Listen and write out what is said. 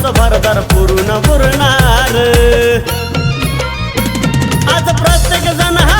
माणूस भरदार पूर्ण पुरणार. आज प्रत्येक जण हा